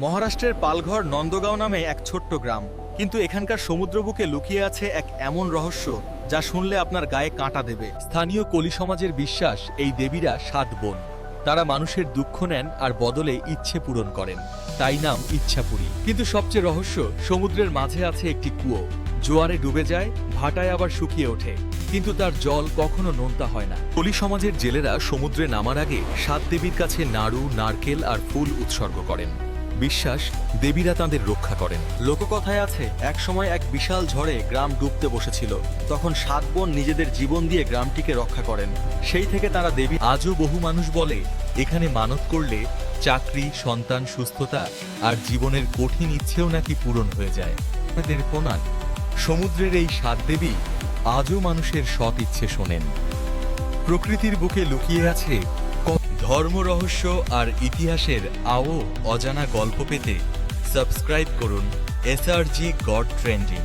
মহারাষ্ট্রের পালঘর নন্দগাঁও নামে এক ছোট্ট গ্রাম। কিন্তু এখানকার সমুদ্রবুকে লুকিয়ে আছে এক এমন রহস্য যা শুনলে আপনার গায়ে কাঁটা দেবে। স্থানীয় কলি সমাজের বিশ্বাস এই দেবীরা সাত বোন। তারা মানুষের দুঃখ নেন আর বদলে ইচ্ছে পূরণ করেন। তাই নাম ইচ্ছাপুরী। কিন্তু সবচেয়ে রহস্য, সমুদ্রের মাঝে আছে একটি কুয়ো। জোয়ারে ডুবে যায়, ভাটায় আবার শুকিয়ে ওঠে। কিন্তু তার জল কখনো নোনতা হয় না। কলি সমাজের জেলেরা সমুদ্রে নামার আগে সাত দেবীর কাছে নাড়ু, নারকেল আর ফুল উৎসর্গ করেন। বিশ্বাস দেবীরা তাঁদের রক্ষা করেন। লোককথায় আছে একসময় এক বিশাল ঝড়ে গ্রাম ডুবতে বসেছিল। তখন সাত বোন নিজেদের জীবন দিয়ে গ্রামটিকে রক্ষা করেন। সেই থেকে তারা দেবী আজও বহু মানুষ বলে এখানে মানত করলে চাকরি সন্তান সুস্থতা আর জীবনের কঠিন ইচ্ছেও নাকি পূরণ হয়ে যায়। তাদের প্রণাল সমুদ্রের এই সাত দেবী আজও মানুষের সৎ ইচ্ছে শোনেন। প্রকৃতির বুকে লুকিয়ে আছে ধর্ম রহস্য আর ইতিহাসের আও অজানা গল্প পেতে সাবস্ক্রাইব করুন এসআরজি গড ট্রেন্ডিং